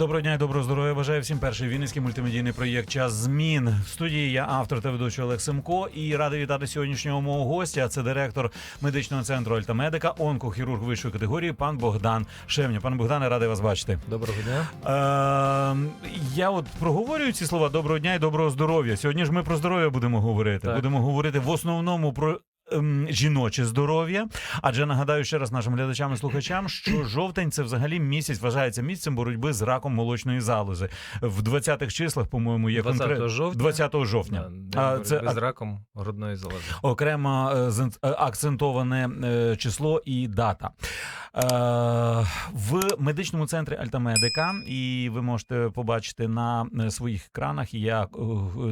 Доброго дня і доброго здоров'я. Бажаю всім перший вінницький мультимедійний проєкт Час змін. В студії я автор та ведучий Олег Семко і радий вітати сьогоднішнього мого гостя. Це директор медичного центру Альтамедика, онкохірург вищої категорії, пан Богдан Шевня. Пане Богдане, радий вас бачити. Доброго дня. Е, я от проговорюю ці слова доброго дня і доброго здоров'я. Сьогодні ж ми про здоров'я будемо говорити. Так. Будемо говорити в основному про. Ем, Жіноче здоров'я, адже нагадаю ще раз нашим глядачам і слухачам, що жовтень це взагалі місяць вважається місцем боротьби з раком молочної залози. В 20-х числах, по-моєму, є 20 конкретно жовтня. 20 жовтня. Да, А, це з раком грудної залози. окремо е, е, акцентоване е, число і дата. Е, В медичному центрі Альтамедика, і ви можете побачити на е, своїх екранах. Я е,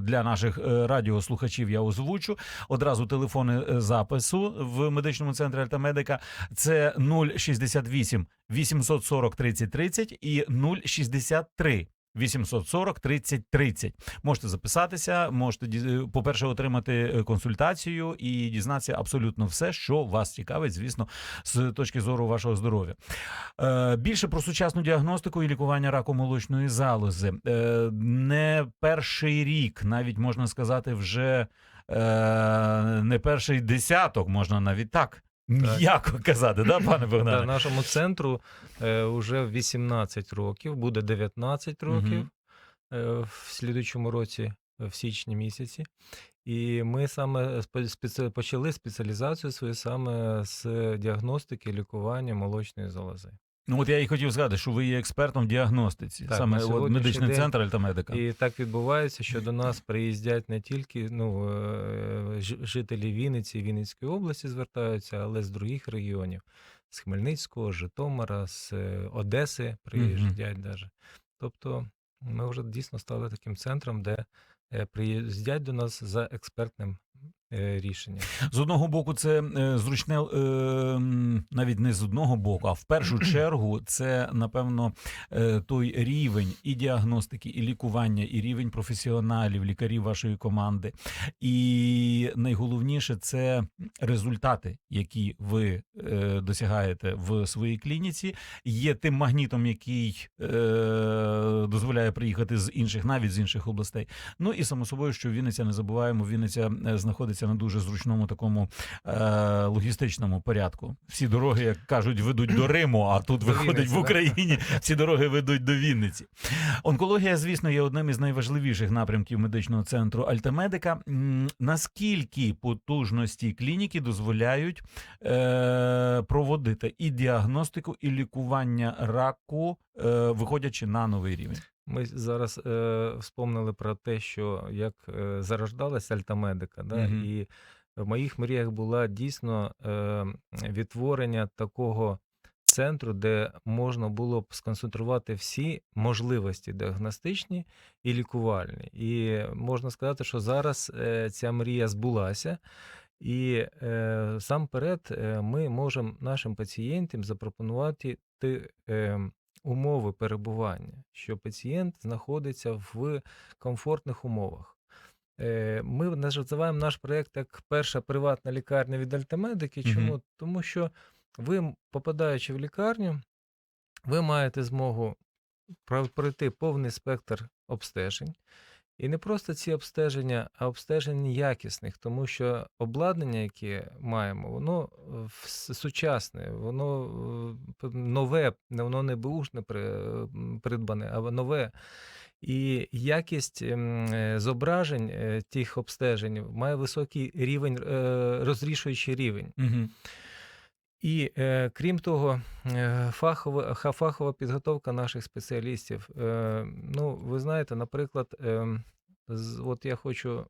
для наших радіослухачів я озвучу одразу телефони запису в медичному центрі Альтамедика. Це 068 840 30 30 і 063 840 30 30. Можете записатися, можете ді- по-перше, отримати е, консультацію і дізнатися абсолютно все, що вас цікавить, звісно, з точки зору вашого здоров'я. Е, Більше про сучасну діагностику і лікування раку молочної залози. Е, Не перший рік, навіть можна сказати, вже е, не перший десяток, можна навіть так. М'яко казати, да, пане Да, Богдане? нашому центру е, вже 18 років, буде 19 років е, в слідуючому році, е, в січні місяці. І ми саме спеці- почали спеціалізацію свою саме з діагностики лікування молочної залози. Ну от я і хотів сказати, що ви є експертом в діагностиці, Так, саме от, медичний центр Альтамедика. І так відбувається, що до нас приїздять не тільки ну, е, жителі Вінниці, Вінницької області звертаються, але з других регіонів, з Хмельницького, Житомира, з е, Одеси приїздять даже. Тобто ми вже дійсно стали таким центром, де е, приїздять до нас за експертним е, рішенням. З одного боку, це е, зручне, е, навіть не з одного боку, а в першу чергу це напевно той рівень і діагностики, і лікування, і рівень професіоналів, лікарів вашої команди. І найголовніше це результати, які ви досягаєте в своїй клініці, є тим магнітом, який дозволяє приїхати з інших, навіть з інших областей. Ну і само собою, що Вінниця не забуваємо, Вінниця е, знаходиться на дуже зручному такому е, логістичному порядку. Всі дороги, як кажуть, ведуть до Риму, а тут виходить в. Україні. Всі дороги ведуть до Вінниці. Онкологія, звісно, є одним із найважливіших напрямків медичного центру Альтамедика. Наскільки потужності клініки дозволяють е, проводити і діагностику, і лікування раку, виходячи на новий рівень? Ми зараз е, вспомнили про те, що як е, зарождалась Альтамедика, да? Мгм. і в моїх мріях була дійсно е, відтворення такого центру, де можна було б сконцентрувати всі можливості діагностичні і лікувальні. І можна сказати, що зараз е, ця мрія збулася. І е, сам перед е, ми можемо нашим пацієнтам запропонувати ти, е, умови перебування, що пацієнт знаходиться в комфортних умовах. Е, Ми називаємо наш проєкт як перша приватна лікарня від Альтамедики. Чому? Тому що ви, попадаючи в лікарню, ви маєте змогу пройти повний спектр обстежень. І не просто ці обстеження, а обстеження якісних, тому що обладнання, яке маємо, воно е, сучасне, воно е, нове, воно не бушне придбане, а нове. І якість е, зображень тих обстежень має високий рівень, розрішуючий рівень. Угу. І е, крім того, е, фахова, фахова підготовка наших спеціалістів. Е, ну, ви знаєте, наприклад, е, з, от я хочу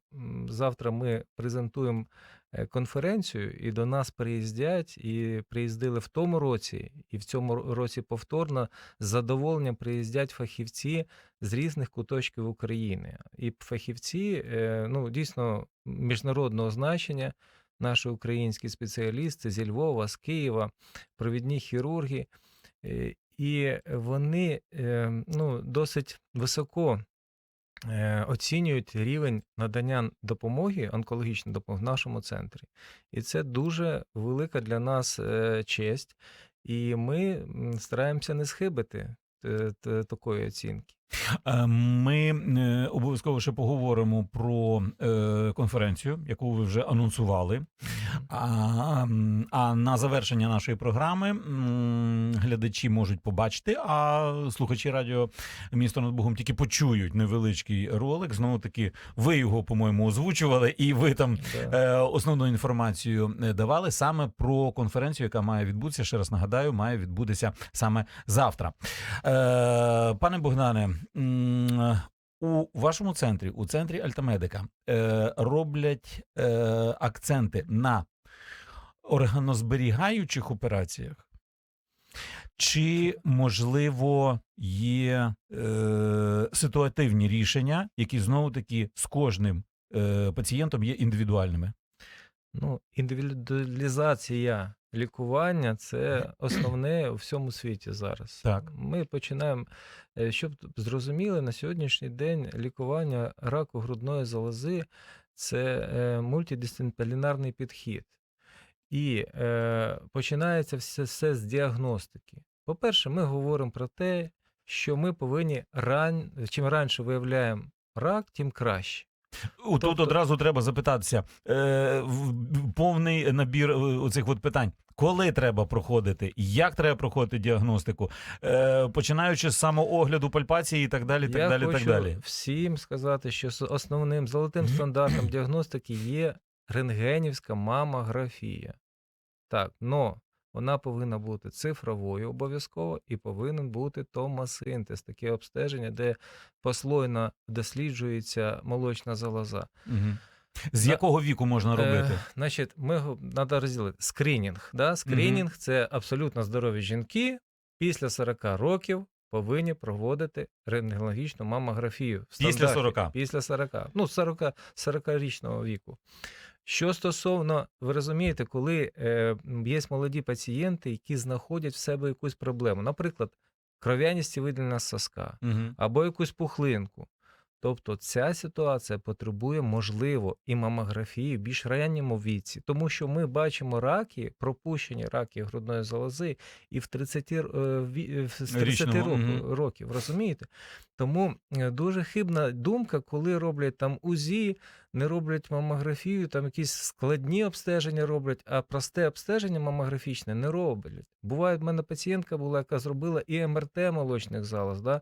завтра ми презентуємо е, конференцію, і до нас приїздять, і приїздили в тому році, і в цьому році повторно з задоволенням приїздять фахівці з різних куточків України. І фахівці, е, ну, дійсно, міжнародного значення наші українські спеціалісти зі Львова, з Києва, провідні хірурги, і вони е, ну, досить високо е, оцінюють рівень надання допомоги, онкологічної допомоги в нашому центрі. І це дуже велика для нас е, честь. І ми стараємося не схибити. е, такої оцінки. Е, Ми е, обов'язково ще поговоримо про е, конференцію, яку ви вже анонсували. А, а на завершення нашої програми глядачі можуть побачити, а слухачі радіо місто над Богом тільки почують невеличкий ролик. Знову таки, ви його, по-моєму, озвучували, і ви там Да. основну інформацію давали саме про конференцію, яка має відбутися. Ще раз нагадаю, має відбутися саме завтра. Пане Богдане. М, У вашому центрі, у центрі Альтамедика, е, роблять е, акценти на органозберігаючих операціях, чи, можливо, є е, ситуативні рішення, які знову таки з кожним е, пацієнтом є індивідуальними? Ну, індивідуалізація лікування це основне у всьому світі зараз. Так. Ми починаємо, е, щоб зрозуміли, на сьогоднішній день лікування раку грудної залози це е, мультидисциплінарний підхід. І е, починається все, все з діагностики. По-перше, ми говоримо про те, що ми повинні ран... чим раніше виявляємо рак, тим краще. Тут Тобто- одразу треба запитатися е, повний набір е, оцих от питань. Коли треба проходити, як треба проходити діагностику, е, починаючи з самоогляду, пальпації і так далі. Так Я далі, хочу так далі. всім сказати, що основним золотим стандартом діагностики є рентгенівська мамографія. Так, но вона повинна бути цифровою обов'язково і повинен бути томосинтез, таке обстеження, де послойно досліджується молочна залоза. Мгм. З На- якого віку можна робити? Е, значить, ми треба розділити скринінг. Да? Скринінг це абсолютно здорові жінки після 40 років повинні проводити рентгенологічну мамографію. Після стандарті. 40? Після 40. Ну, 40, 40-річного віку. Що стосовно, ви розумієте, коли е, є молоді пацієнти, які знаходять в себе якусь проблему, наприклад, кров'яністі і виділення соска угу. або якусь пухлинку. Тобто ця ситуація потребує, можливо, і мамографії в більш ранньому віці, тому що ми бачимо раки, пропущені раки грудної залози і в 30, е, з 30 Річного, року- років, розумієте? Тому е, дуже хибна думка, коли роблять там УЗІ, не роблять мамографію, там якісь складні обстеження роблять, а просте обстеження мамографічне не роблять. Буває, в мене пацієнтка була, яка зробила і МРТ молочних залоз, да?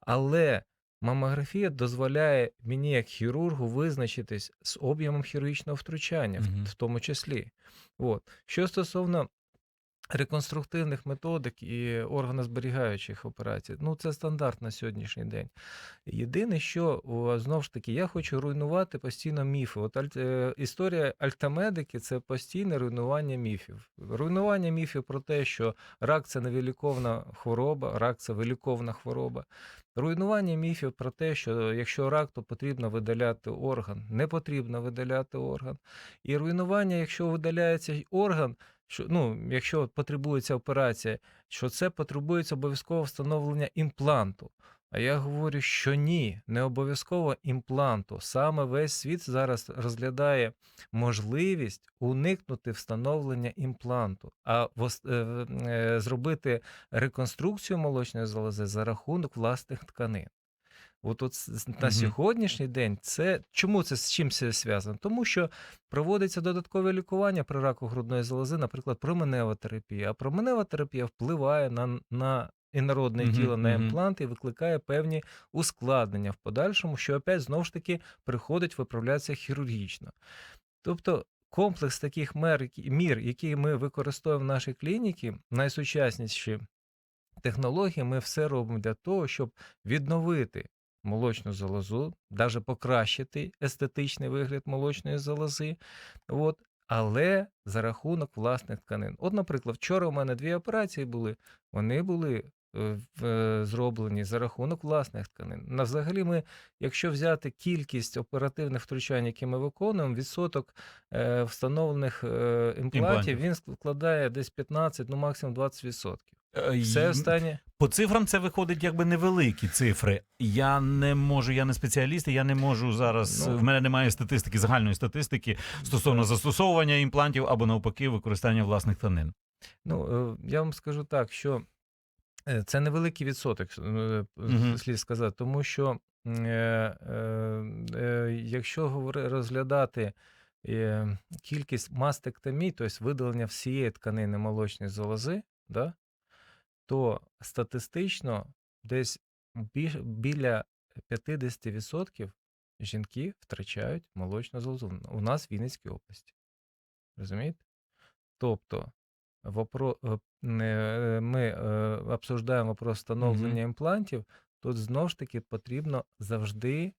але мамографія дозволяє мені, як хірургу, визначитись з об'ємом хірургічного втручання, в- в тому числі. От. Що стосовно реконструктивних методик і органозберігаючих операцій, ну це стандарт на сьогоднішній день. Єдине, що знову ж таки, я хочу руйнувати постійно міфи. От аль- е, історія альтамедики це постійне руйнування міфів. Руйнування міфів про те, що рак це невиліковна хвороба, рак це виліковна хвороба. Руйнування міфів про те, що якщо рак, то потрібно видаляти орган. Не потрібно видаляти орган. І руйнування, якщо видаляється орган, що ну, якщо потребується операція, що це потребується обов'язково встановлення імпланту. А я говорю, що ні, не обов'язково імпланту. Саме весь світ зараз розглядає можливість уникнути встановлення імпланту, а е, е, зробити реконструкцію молочної залози за рахунок власних тканин. От, от на сьогоднішній день це чому це з чим це зв'язано? Тому що проводиться додаткове лікування при раку грудної залози, наприклад, променева терапія. А променева терапія впливає на, на інородне Мгм, тіло, на мгм. імпланти і викликає певні ускладнення в подальшому, що опять знову ж таки приходить виправлятися хірургічно. Тобто комплекс таких мер, мір, які ми використовуємо в нашій клініці, найсучасніші технології, ми все робимо для того, щоб відновити молочну залозу, навіть покращити естетичний вигляд молочної залози. От, але за рахунок власних тканин. От, наприклад, вчора у мене дві операції були, вони були е, е, зроблені за рахунок власних тканин. На взагалі, ми, якщо взяти кількість оперативних втручань, які ми виконуємо, відсоток е, встановлених імплантів, Імплантів. він складає десь 15, ну максимум 20%. Е, Все останнє. По цифрам це виходить якби невеликі цифри. Я не можу, я не спеціаліст, і я не можу зараз. Ну. в мене немає статистики, загальної статистики стосовно застосовування імплантів або навпаки використання власних тканин. Ну, е, я вам скажу так, що Е, Це невеликий відсоток, Мгм. слід сказати, тому що е, е, якщо говори- розглядати кількість мастектомій, тобто видалення всієї тканини молочної залози, да, то статистично десь бі- біля 50% жінки втрачають молочну залозу у нас в Вінницькій області. Розумієте? Тобто, вопро... е, не- е, ми е, обсуждаємо про встановлення імплантів, тут знову ж таки потрібно завжди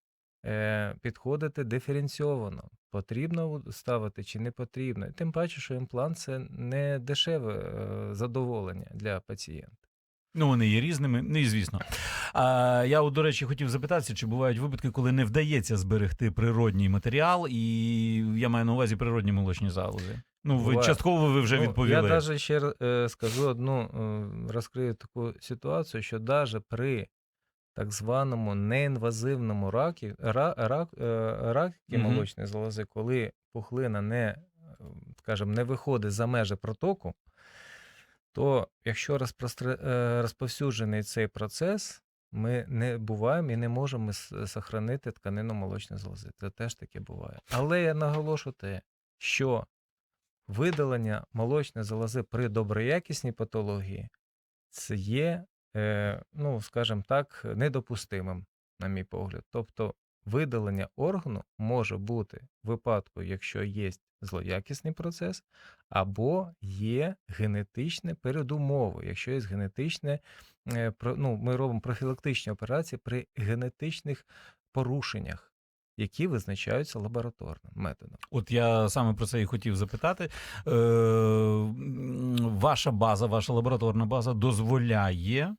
підходити диференційовано. Потрібно ставити чи не потрібно. І Тим паче, що імплант це не дешеве е, задоволення для пацієнта. Ну, вони є різними, ну і звісно. А, я, до речі, хотів запитатися, чи бувають випадки, коли не вдається зберегти природній матеріал, і я маю на увазі природні молочні залози. Ну, ви Буває. частково ви вже Ну, відповіли. Я навіть ще е, скажу одну, е, розкрию таку ситуацію, що навіть при так званому неінвазивному ракі, ра, рак, е, ракі Мгм. молочної залози, коли пухлина не, е, скажімо, не виходить за межі протоку, то якщо е, розповсюджений цей процес, ми не буваємо і не можемо сохранити тканину молочної залози. Це теж таке буває. Але я наголошу те, що видалення молочної залози при доброякісній патології це є, ну, скажімо так, недопустимим, на мій погляд. Тобто видалення органу може бути в випадку, якщо є злоякісний процес, або є генетичне передумови, якщо є генетичне, е, ну, ми робимо профілактичні операції при генетичних порушеннях, які визначаються лабораторним методом. От я саме про це і хотів запитати. Е, ваша база, ваша лабораторна база дозволяє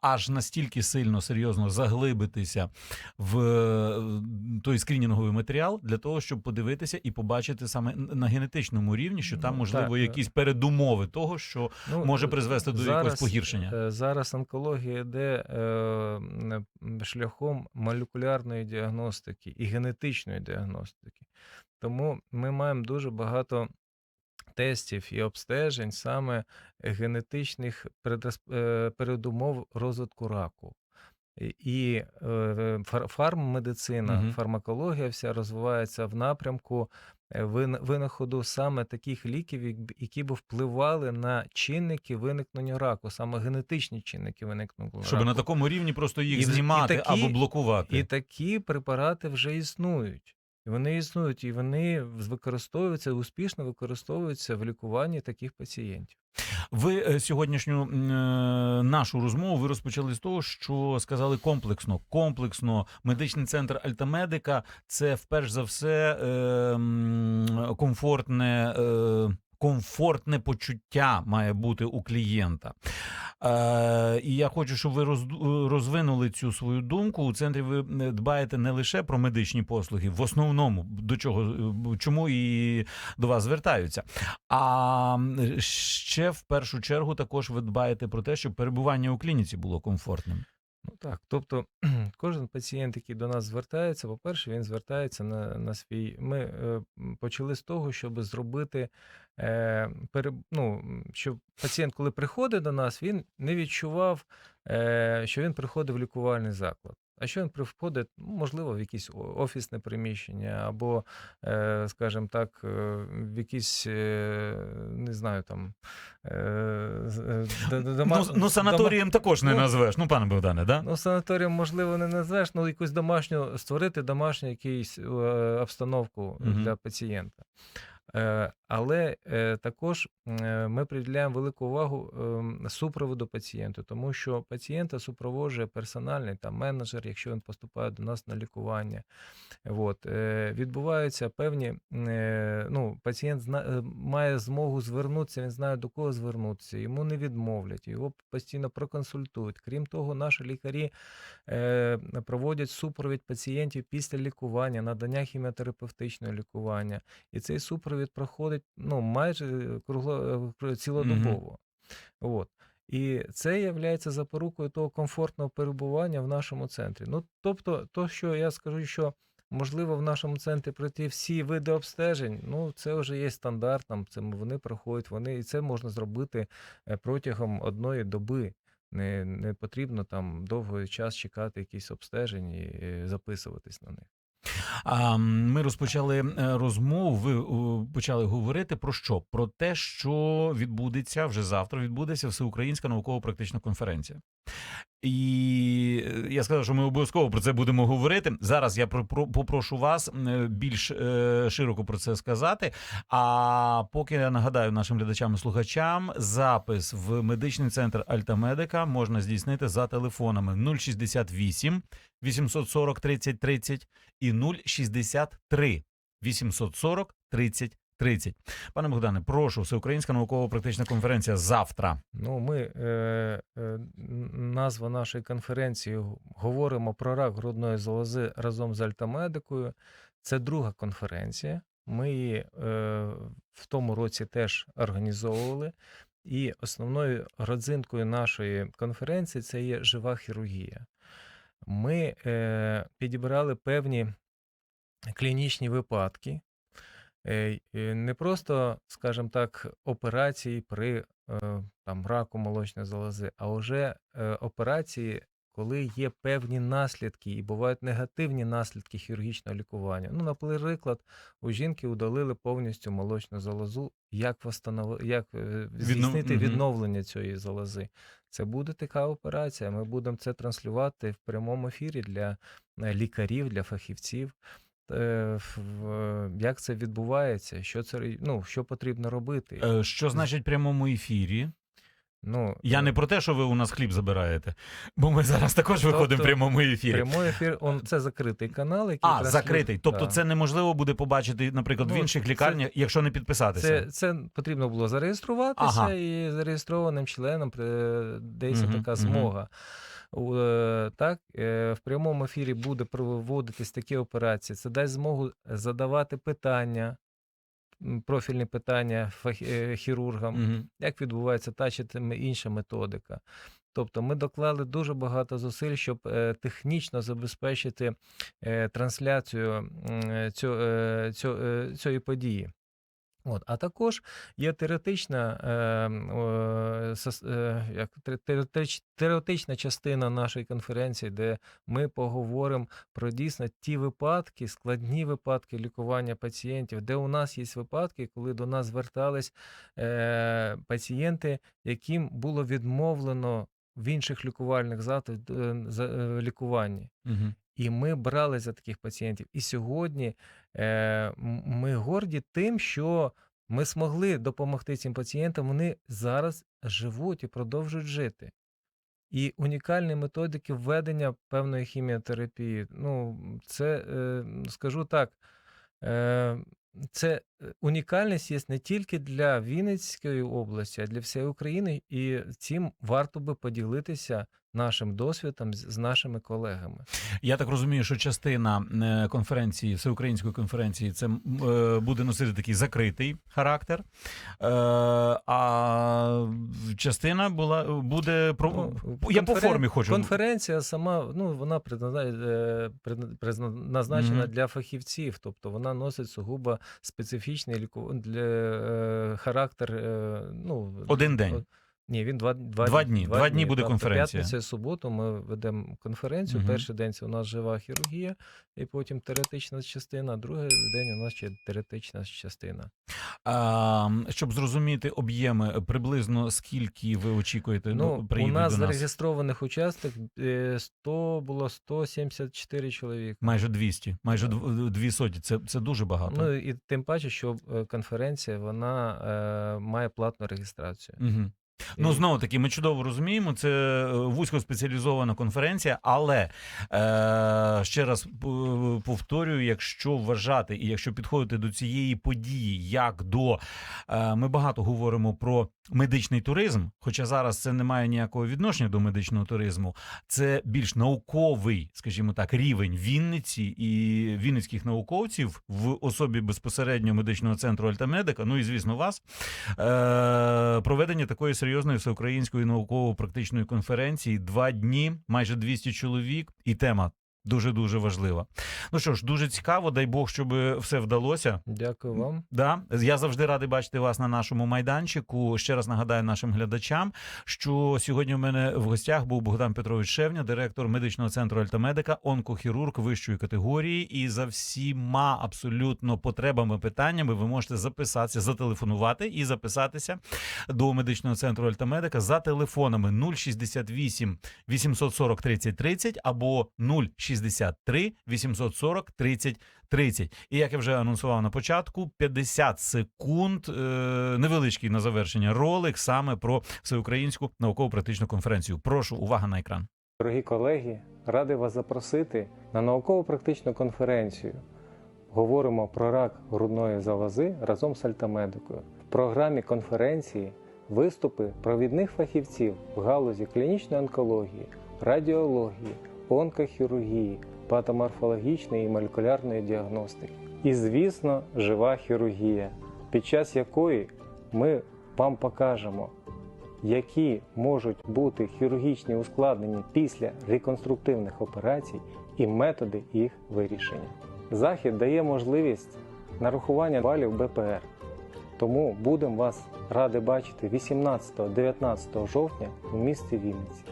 аж настільки сильно серйозно заглибитися в е, той скринінговий матеріал для того, щоб подивитися і побачити саме на генетичному рівні, що там Ну, можливо так, е. якісь передумови того, що Ну, може е, призвести до зараз, якогось погіршення. е, Зараз онкологія йде е, шляхом молекулярної діагностики і генетичної діагностики. Тому ми маємо дуже багато тестів і обстежень саме генетичних е, передумов розвитку раку. І- е, фарммедицина, Мгм. фармакологія вся розвивається в напрямку е, винаходу саме таких ліків, які б впливали на чинники виникнення раку, саме генетичні чинники виникнення Щоб на такому рівні просто їх І в- і знімати такі- або блокувати. І такі препарати вже існують. І вони існують, і вони використовуються, успішно використовуються в лікуванні таких пацієнтів. Ви е, сьогоднішню е, нашу розмову ви розпочали з того, що сказали комплексно. Комплексно медичний центр Альтамедика це вперш за все е, комфортне. Е, Комфортне почуття має бути у клієнта. Е, і я хочу, щоб ви роз- розвинули цю свою думку. У центрі ви е, дбаєте не лише про медичні послуги, в основному до чого е, чому і до вас звертаються. А ще в першу чергу також ви дбаєте про те, щоб перебування у клініці було комфортним. Ну так, тобто кожен пацієнт, який до нас звертається, по-перше, він звертається на, на свій. Ми е, почали з того, щоб зробити, е, пере, ну, щоб пацієнт, коли приходить до нас, він не відчував, е, що він приходить в лікувальний заклад. А що він приходить, ну, можливо, в якесь офісне приміщення, або, е, скажімо так, е, в якісь, е, не знаю, там. е, з- е, д- д- дома- ну, ну, санаторієм також не ну, назвеш. Ну, пане Богдане, да? Ну, санаторієм, можливо, не назвеш, ну якусь домашню створити домашню якусь обстановку Мгм. для пацієнта. Е, але е, також е, ми приділяємо велику увагу е, супроводу пацієнту, тому що пацієнта супроводжує персональний там менеджер, якщо він поступає до нас на лікування. От, відбуваються певні, ну, пацієнт має змогу звернутися, він знає до кого звернутися, йому не відмовлять, його постійно проконсультують. Крім того, наші лікарі проводять супровід пацієнтів після лікування, надання хіміотерапевтичного лікування. І цей супровід проходить ну, майже кругло, е, цілодобово. От. І це є запорукою того комфортного перебування в нашому центрі. Ну, тобто, то, що я скажу, що можливо в нашому центрі пройти всі види обстежень. Ну, це вже є стандартом. Це вони проходять, вони і це можна зробити е, протягом одної доби. Не, не потрібно там довгий час чекати якісь обстежень і записуватись на них. Ми розпочали е, розмову. Ви почали говорити про що? Про те, що відбудеться вже завтра. Відбудеться всеукраїнська науково-практична конференція. І е, я сказав, що ми обов'язково про це будемо говорити. Зараз я про- про- попрошу вас е, більш е, широко про це сказати. А поки я нагадаю нашим глядачам і слухачам, запис в медичний центр Альтамедика можна здійснити за телефонами 068 840 30 30 і 063 840 30 30. Пане Богдане, прошу, всеукраїнська науково-практична конференція завтра. Ну, ми е, е, назва нашої конференції говоримо про рак грудної залози разом з Альтамедикою. Це друга конференція. Ми її е, в тому році теж організовували. І основною родзинкою нашої конференції це є жива хірургія. Ми е, підібрали певні клінічні випадки, не просто, скажімо так, операції при е, там, раку молочної залози, а вже е, операції, коли є певні наслідки і бувають негативні наслідки хірургічного лікування. Ну, наприклад, у жінки удалили повністю молочну залозу. Як восстанови, як е, здійснити мгм. відновлення цієї залози? Це буде така операція. Ми будемо це транслювати в прямому ефірі для лікарів, для фахівців. Е, в- Як це відбувається? Що це ну, що потрібно робити? Е, Що значить в прямому ефірі? Ну, Я е, не про те, що ви у нас хліб забираєте, бо ми зараз також виходимо в Тобто, прямому ефірі. прямий ефір, он це закритий канал, який А, транслює- закритий. Тобто Да. це неможливо буде побачити, наприклад, в Ну, інших це- лікарнях, якщо не підписатися. Це, це потрібно було зареєструватися, Ага. і зареєстрованим е, дається Мгм, така змога. У, е, Так, е, в прямому ефірі буде проводитись такі операції. Це дасть змогу задавати питання, профільні питання е, хірургам, Мгм. як відбувається та чи інша методика. Тобто ми доклали дуже багато зусиль, щоб е, технічно забезпечити е, трансляцію цю, е, цю, е, цієї події. От, а також є теоретична, е, е, е, як, теоретич- теоретична частина нашої конференції, де ми поговоримо про дійсно ті випадки, складні випадки лікування пацієнтів, де у нас є випадки, коли до нас звертались е, пацієнти, яким було відмовлено в інших лікувальних закладах е, е, лікуванні. Мгм. І ми брали за таких пацієнтів. І сьогодні е, ми горді тим, що ми змогли допомогти цим пацієнтам. Вони зараз живуть і продовжують жити. І унікальні методики введення певної хіміотерапії. Ну, це, е, скажу так, е, це унікальність є не тільки для Вінницької області, а для всієї України. І цим варто би поділитися нашим досвідом з, нашими колегами. Я так розумію, що частина е, конференції, всеукраїнської конференції, це е, буде носити такий закритий характер, е, а частина була буде про Ну, я по формі хочу. Конференція сама, ну вона предназна- е, предна- предназначена Мгм. для фахівців, тобто вона носить сугубо специфічний ліку... для, е, характер. Е, ну, Один день. Ні, він два, два, Два дні. Два дні буде Тобто конференція. П'ятниця і суботу ми ведемо конференцію. Угу. Перший день це у нас жива хірургія, і потім теоретична частина, другий день у нас ще теоретична частина. Щоб зрозуміти об'єми, приблизно скільки ви очікуєте? Ну, у нас до нас? зареєстрованих учасник е, 100 було 174 чоловік. Майже 200, майже дв- дві сотні. Це, це дуже багато. Ну і тим паче, що е, конференція вона е, має платну реєстрацію. Угу. Ну, знову таки, ми чудово розуміємо, це е, вузькоспеціалізована конференція, але е, ще раз повторюю, якщо вважати і якщо підходити до цієї події, як до е, ми багато говоримо про медичний туризм, хоча зараз це не має ніякого відношення до медичного туризму, це більш науковий, скажімо так, рівень Вінниці і вінницьких науковців в особі безпосередньо медичного центру Альтамедика, ну і звісно, вас е, проведення такої серйозної всеукраїнської науково-практичної конференції. Два дні, майже 200 чоловік, і тема Дуже дуже важлива. Ну що ж, дуже цікаво. Дай Бог, щоб все вдалося. Дякую вам. Да, я завжди радий бачити вас на нашому майданчику. Ще раз нагадаю нашим глядачам, що сьогодні у мене в гостях був Богдан Петрович Шевня, директор медичного центру Альтамедика, онкохірург вищої категорії. І за всіма абсолютно потребами, питаннями ви можете записатися, зателефонувати і записатися до медичного центру Альтамедика за телефонами 068 840 30 30 або 063 840 30 30. І як я вже анонсував на початку, 50 секунд е, невеличкий на завершення ролик саме про всеукраїнську науково-практичну конференцію. Прошу увага на екран. Дорогі колеги, радий вас запросити на науково-практичну конференцію. Говоримо про рак грудної залози разом з Альтамедикою. В програмі конференції виступи провідних фахівців в галузі клінічної онкології, радіології, онкохірургії, патоморфологічної і молекулярної діагностики. І, звісно, жива хірургія, під час якої ми вам покажемо, які можуть бути хірургічні ускладнення після реконструктивних операцій і методи їх вирішення. Захід дає можливість нарахування балів БПР. Тому будемо вас ради бачити 18-19 жовтня у місті Вінниці.